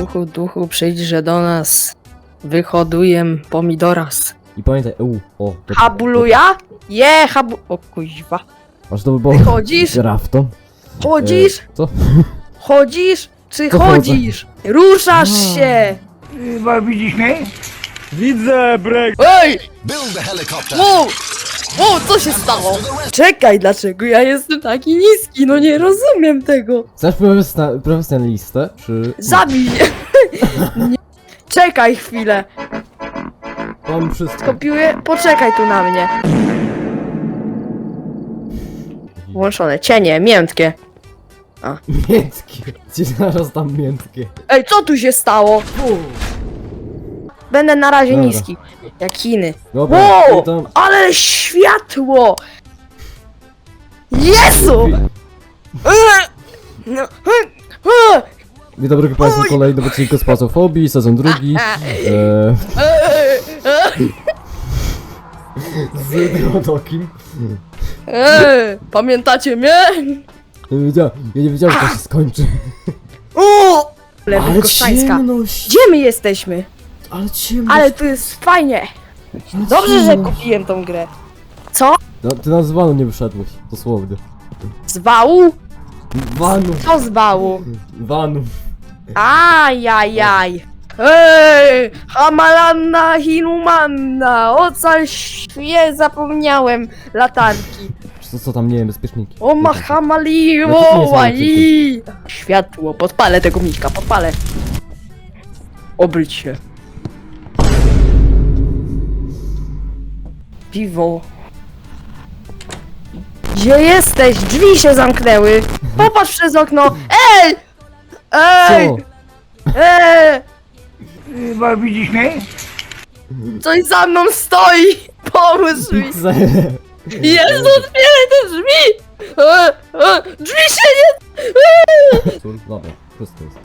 Duchu, duchu, przyjdźże do nas. Wyhoduję pomidoras. I pamiętaj, u, o. To, Habuluja? Je, habu... O kuźwa. Aż to by było... Chodzisz? Raftą. Chodzisz? E, co? Chodzisz? Czy To chodzę. chodzisz? Ruszasz A. się! Bo widzisz mnie? Widzę, Brek! Ej! Build the helicopter. Wow! Wow, co się stało? Czekaj, dlaczego ja jestem taki niski? No nie rozumiem tego. Profesjonal- profesjonalistę, czy... Zabij mnie. Nie. Czekaj chwilę. Mam wszystko. Kopiuję. Poczekaj tu na mnie. Włączone. Cienie, miętkie. Miętkie. Ci zaraz tam miętkie. Ej, co tu się stało? Będę na razie Dobra. niski. Jak Chiny. Dobra, Wow! tam... Ale światło! Jezu! Eee! No, e, e, Dzień dobry Państwu, Oj! kolejny odcinek z Pasofobii, sezon drugi. E, e, e, z Grodokim. e. Pamiętacie mnie? Ja nie wiedziałem, ja nie wiedziałem, że to się skończy. O! Lewy Ale Kostańska. ciemność! Gdzie my jesteśmy? Ale ciemność! Ale tu jest fajnie. ale Dobrze, że kupiłem tą grę. Co? No, ty na zwanu nie wyszedłeś, dosłownie. Z wału? Wanu! Co z wału? Wanu! Ajajaj. Ej, Hamalanna Hinumanna, ocal świe, zapomniałem latarki. To co tam, nie wiem, bezpieczniki? O ma hamali, No to nie o są łai. Światło, podpalę tego miśka, podpalę. Obryć się. Piwo. Gdzie jesteś? Drzwi się zamknęły. Popatrz przez okno. Ej! Ej! Co? Ej! Bo widzisz mnie? Coś za mną stoi! Pomóż mi! Pizzę! Jezu, otwieraj te drzwi! E, e, drzwi się nie... E! Dobra, wszystko jest.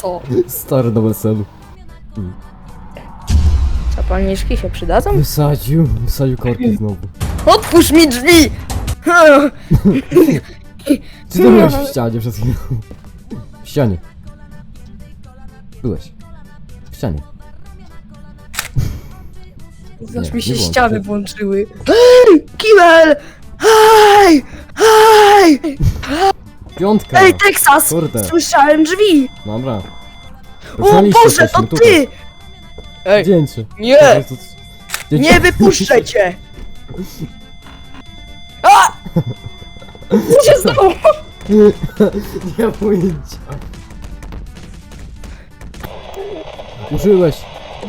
Co? Stary do weselu. Zapalniczki się przydadzą? Wysadził, wysadził korki znowu. Otwórz mi drzwi! Czy ty byłeś w ścianie przez chwilę? W ścianie. Byłeś. W ścianie. Zaś Nie, mi się nie ściany włączyły. Ej! Kibel! Hej! Hej! Piątka! Ej, Teksas! Kurde. Słyszałem drzwi! Dobra. O Boże, to ty! Ej, Zdjęcie. nie! Zdjęcie. Nie wypuszczę cię! A! Co się stało? Nie mam pojęcia. Użyłeś.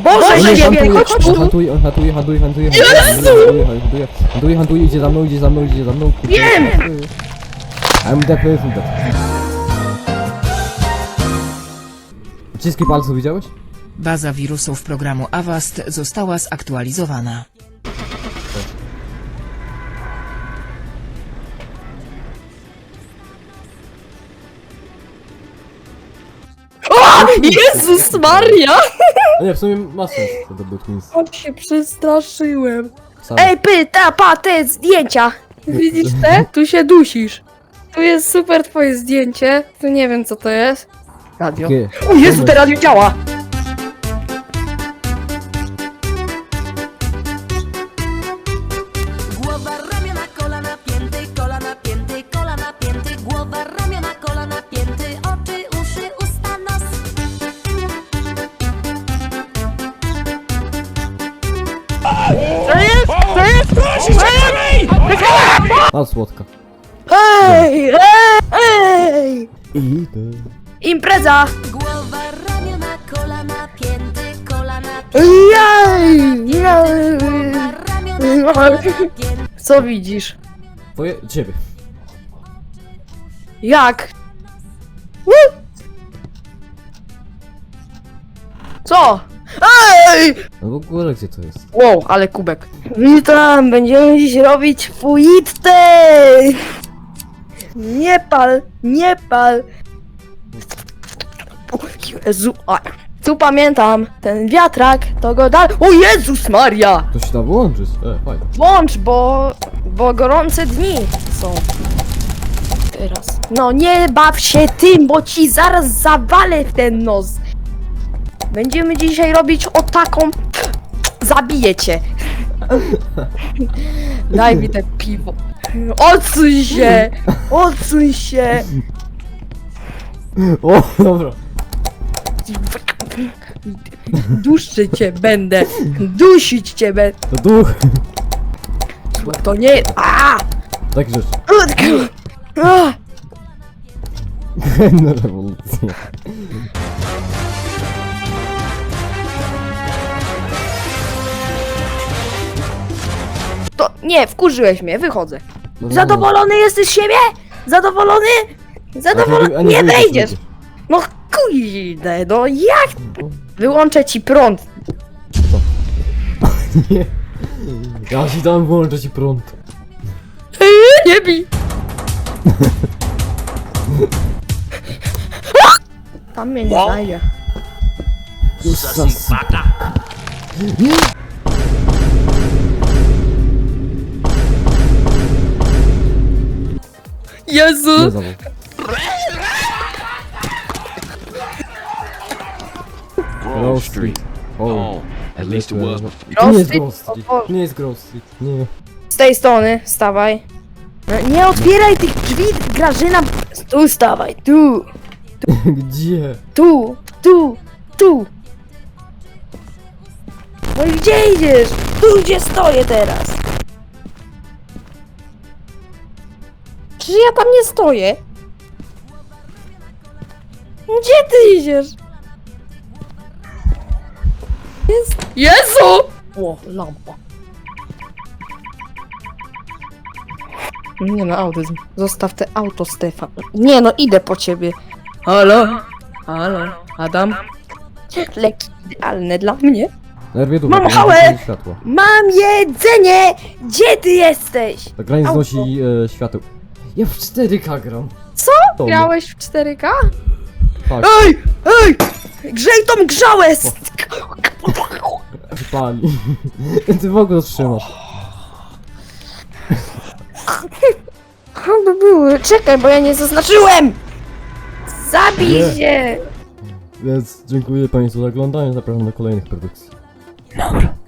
Boże, On że nie wiem, chodź tu! hantuje, on hantuje, hantuje, hantuje, Jezu! hantuje, hantuje, hantuje, hantuje, idzie za mną, idzie za mną, idzie za mną. kurde. Wiem! I'm definitely dead. Wszystkie palce widziałeś? Baza wirusów programu Avast została zaktualizowana. O! Jezus Maria! A nie, w sumie ma sens, to Blue Twins. On się przestraszyłem. Sam. Ej, py, ta, pa, te zdjęcia! Widzisz te? Tu się dusisz. Tu jest super twoje zdjęcie. Tu nie wiem co to jest. Radio. Takie- O Jezu, te radio działa! Głowa, ramiona, kolana, pięty, kolana, pięty, kolana, pięty, głowa, ramiona, kolana, pięty, oczy, uszy, usta, nos. Jest, jest, słodka. Ej, ej, ej! Idę. Impreza! Głowa, ramiona, kolana, pięty, kolana, Jej! jej. głowa, ramiona, kolana, pięty. Co widzisz? Twoje, ciebie. Jak? Co? Ej! No w ogóle gdzie to jest? Wow, ale kubek. Witam, będziemy dziś robić fuitę! Nie pal, nie pal. Jezu, a, tu pamiętam, ten wiatrak, to go dal... O Jezus Maria! To się da wyłączyć. E, fajnie. Włącz, bo, bo gorące dni są. teraz. No nie baw się tym, bo ci zaraz zawalę w ten nos. Będziemy dzisiaj robić o taką... Zabiję cię. Daj mi te piwo. Odsuń się! Odsuń się! O, dobra. Duszczy cię będę. Dusić cię będę. To duch. To nie... A! Tak rzecz. A! Chętna rewolucja. To nie, wkurzyłeś mnie, wychodzę. No, Zadowolony jesteś z siebie? Zadowolony? Zadowolony? Nie wejdziesz! No kurde, no jak? Wyłączę ci prąd. Nie. Ja ci tam włączę ci prąd. Nie bij! Tam mnie nie znajdzie. Sas. Jezu! Nie Grove Street. O. At least it was To nie jest? Grove Street. To nie jest Grove Street. Nie. Z tej strony, stawaj. No, Nie otwieraj tych drzwi, Grażyna! Tu stawaj, tu, Gdzie? tu, tu, tu! No i gdzie idziesz? Tu, gdzie stoję teraz! Czy ja tam nie stoję? Gdzie ty idziesz? Jest... Jezu! O, lampa. Nie no, autyzm. Zostaw te auto, Stefan. Nie no, idę po ciebie. Halo? Halo? Adam? Leki idealne dla mnie. Nerwie tu. Mam hałę! Światło. Mam jedzenie! Gdzie ty jesteś? Ta gra nie Auto. znosi e, świateł. Ja w 4K gram. Co? To Grałeś w 4K? Tak, Ej! Ej! Grzej tą grzałę! Pali. Ty w ogóle trzymasz. Aby były. Czekaj, bo ja nie zaznaczyłem! Zabij Nie. się! Więc dziękuję Państwu za oglądanie. Zapraszam do kolejnych produkcji. Dobra.